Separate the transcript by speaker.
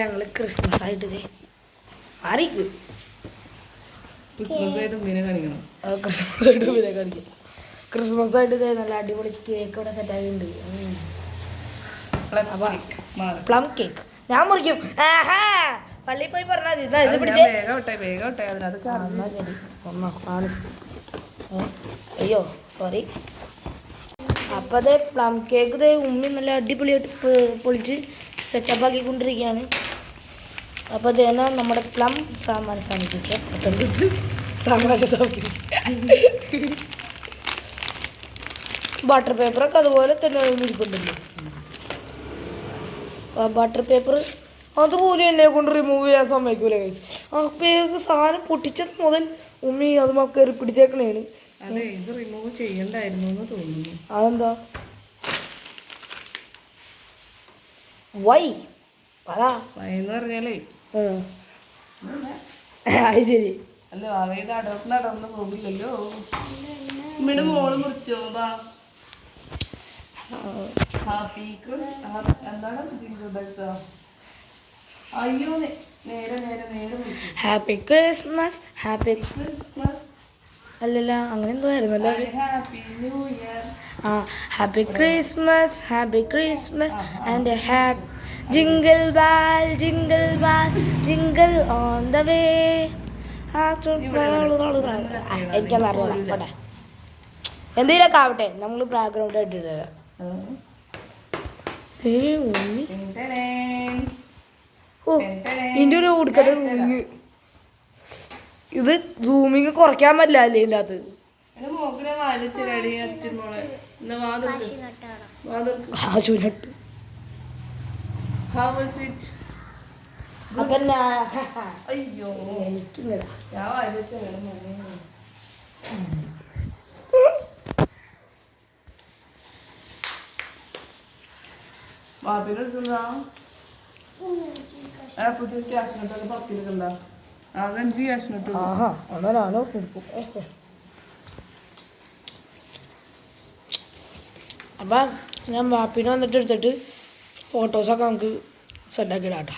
Speaker 1: ഞങ്ങൾ ക്രിസ്മസ് ആയിട്ട് മാറിക്ക്.
Speaker 2: ക്രിസ്മസ് ആയിട്ട് ഉമ്മിനെ കാണിക്കണം.
Speaker 1: ക്രിസ്മസ് ആയിട്ട് പിന്നെ കാണിക്കും. ക്രിസ്മസ് ആയിട്ട് ദേ നല്ല അടിപൊളി കേക്ക് ഇവിടെ സെറ്റ് ആയിട്ടുണ്ട്. പ്ലം കേക്ക് ഞാൻ മുറിക്കും. ആഹാ! പള്ളിയിൽ പോയി പറഞ്ഞാൽ മതി. ഇത് പിടിച്ചേ. അയ്യോ സോറി അപ്പോൾ അത് പ്ലം കേക്ക് ഉമ്മി നല്ല അടിപൊളിയായിട്ട് പൊളിച്ച് സെറ്റപ്പ് ആക്കിക്കൊണ്ടിരിക്കുകയാണ് അപ്പോൾ അതേനാ നമ്മുടെ പ്ലം സാമാന സമിതി ബട്ടർ പേപ്പറൊക്കെ അതുപോലെ തന്നെ ഇരിക്കുന്നുണ്ടല്ലോ ബട്ടർ പേപ്പർ അതുപോലെ എന്നെ കൊണ്ട് റിമൂവ് ചെയ്യാൻ സമ്മതിക്കൂല കഴിച്ച് അപ്പോഴേക്ക് സാധനം പൊട്ടിച്ചത് മുതൽ ഉമ്മി അത് മക്കേറി പിടിച്ചേക്കണേന്
Speaker 2: അതെ ഇത് റിമൂവ് ചെയ്യണ്ടായിരുന്നു എന്ന് തോന്നുന്നു.
Speaker 1: അതെന്താ? വൈ പറ.
Speaker 2: പറഞ്ഞാലേ.
Speaker 1: അത് ശരി.
Speaker 2: അല്ല അവയുടെ അടർന്ന് അടർന്ന് പോകില്ലല്ലോ ഉമ്മയുടെ മോൾ മുറിച്ചോ ബാ ഹാപ്പി ക്രിസ് എന്താണ് ബെൽസ്? അയ്യോ നേരെ നേരെ നേരെ
Speaker 1: ഹാപ്പി ക്രിസ്മസ് ഹാപ്പി
Speaker 2: ക്രിസ്മസ്
Speaker 1: അല്ലല്ല അങ്ങനെ എന്തോ ആയിരുന്നല്ലോ? ആ happy Christmas happy Christmas and happy jingle bell jingle bell jingle on the way എനിക്കൊന്നും അറിയില്ല. പോട്ടെ. എന്തെങ്കിലുമൊക്കെ ആവട്ടെ. നമ്മൾ ബാക്ക്ഗ്രൗണ്ട് ആയിട്ട് ഓ ഇതിന്റെ ഒരു കൊടുക്കട്ടെ ഇത് സൂമിങ് കുറയ്ക്കാൻ പറ്റില്ല അല്ലേ ഇതിന്റെ അകത്ത് ആശുനട്ട്
Speaker 2: ഹൗ വാസ് ഇറ്റ്
Speaker 1: അപ്പം
Speaker 2: അയ്യോ. പുതിയ ക്യാഷ് നോട്ടൊക്കെ പത്തിരിക്കണ്ട
Speaker 1: ആഹാ അങ്ങനാണോ കൊടുക്കും അപ്പം ഞാൻ വാപ്പിനെ വന്നിട്ട് എടുത്തിട്ട് ഫോട്ടോസൊക്കെ നമുക്ക് സെറ്റാക്കി ഇടാട്ടോ